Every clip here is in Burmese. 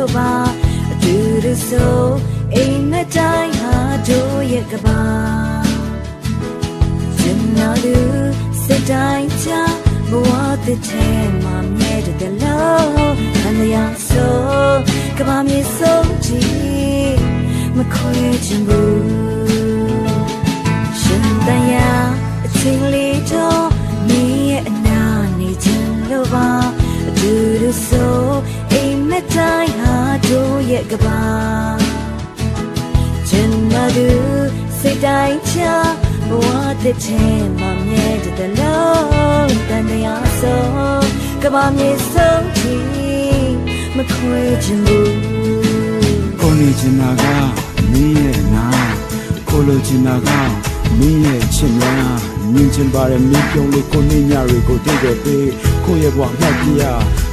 အနာနေချင်လို့ပါအတူတူဆိုအိမ်မက်တိုင်းဟာတို့ရဲ့ကဘာကျင်နာလူစိတ်တိုင်းချဘဝတစ်ထဲမှာမြဲတဲ့လို့ခန္ဓာရဆိုကဘာမြေဆုံးကြည့်မခွဲချင်ဘူးရှင်တန်ရာအချိန်လေးတော့မင်းရဲ့အနာနေချင်လို့ပါအတူတူဆိုအိမ်မက် တိုင်းဟာတို့ရဲ့ကဘာကျင်နာလူစိတ်တိုင်းချဘဝတစ်ထဲမှာမြဲတဲ့လို့တန်ရာဆိုကဘာမြေဆုံးကြည့်မခွဲချင်ဘူးကိုနေချင်တာကမင်းရဲ့နာကိုလိုချင်တာကမင်းရဲ့ချစ်များမြင်ချင်ပါရဲ့မင်းပြုံးလေးကိုနေညတွေကိုတိတ်တဲ့ပေးကိုရဲ့ဘဝမှတ်ပြရ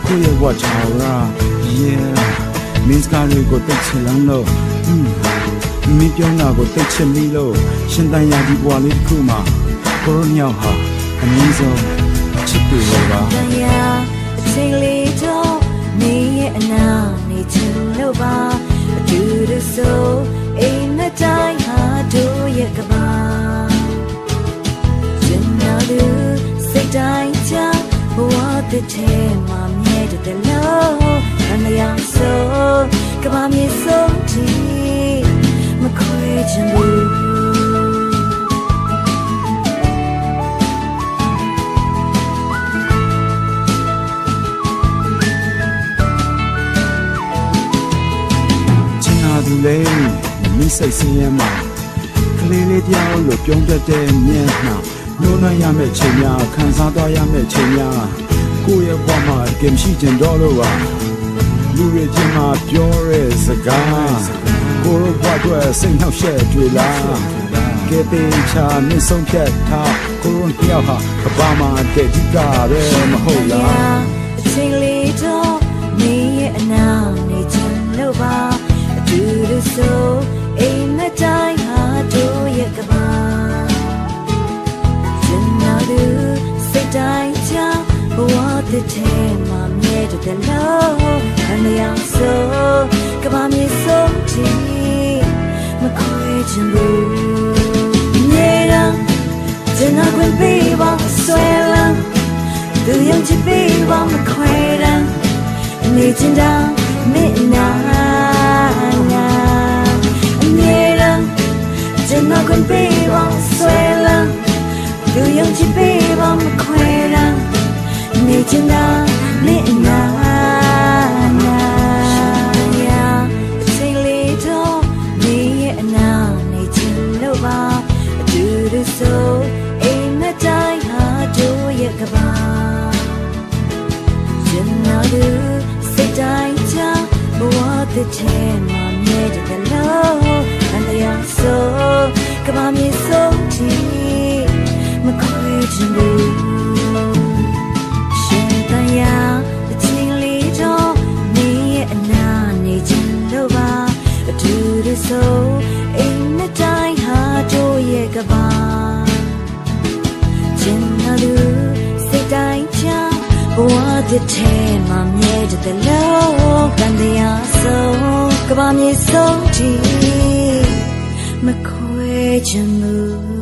ကိုရဲ့ဘဝချော်ရာ yeah မင်းစကားတွေကိုတိတ်ချင်လုံးလို့ဟွန်းမင်းပြုံးတာကိုတိတ်ချင်ပြီလို့ရှင်တန်ရာဒီဘဝလေးတစ်ခုမှာကိုရိုညောက်ဟာအနည်းဆုံးချစ်သူတွေပါတန်ရာအချိန်လေးတော့နေရဲ့အနာနေချင်လို့ပါ မှာမြဲတဲ့လို့အနရာဆိုကဘာမြေဆုံးကြည့်မခွဲချင်ဘူးချင်တာသူလေမိစိတ်ဆင်းရဲမှာကလေးလေးတယောက်လို့ပြုံးတတ်တဲ့မျက်နှာနှိုးနှံ့ရမယ့်ချိန်များခံစားသွားရမယ့်ချိန်များ ကိုယ့်ရဲ့ဘဝမှာကင်ရှိကျင်တော့လို့ပါလူတွေချင်းမှာပြောရဲစကားကိုယ့်ဘဝအတွက်စိတ်နှောက်ယှက်တွေ့လားကဲတင်ချာမင်းဆုံးဖြတ်ထားကိုရိုတယောက်ဟာကဘာမှာတဲ့ဒီကပဲမဟုတ်လားအချိန်လေးတော့နေရဲ့အနာနေချင်လို့ပါအတူတူဆိုအိမ်မက်တိုင်းဟာတို့ရဲ့ကဘာကျင်နာလူစိတ်တိုင်းချဘဝ တစ်ထဲမှာမြဲတဲ့လို့အမရဆိုကဘာမြေဆုံးချင်မခွဲချင်ဘူးနေရန်ကျင်နာခွင့်ပေးပါဆွဲလန်းသူယုံကြည်ပေးပါမခွဲရန်နေချင်တာမင်းနာနာအမြဲတမ်းကျွန်တော်ကိုပေးပါဆွဲလန်းသူယုံကြည်ပေးပါမခွဲရန်နေ ချင်တာမင်းနာနာအချိန်လေးတော့နေရဲ့အနာနေချင်လို့ပါအတူတူဆိုအိမ်မက်တိုင်းဟာတို့ရဲ့ကဘာကျင်နာလူစိတ်တိုင်းချဘဝတစ်ထဲမှာမြဲတဲ့လို့အန္တရာယ်ဆိုကဘာမြေဆုံးချီမခွဲချင်ဘူး စ်ထဲမှာမြဲတဲ့လို့ကန်တရားဆုံးကဘာမြေဆုံးကြည့်မခွဲချင်ဘူး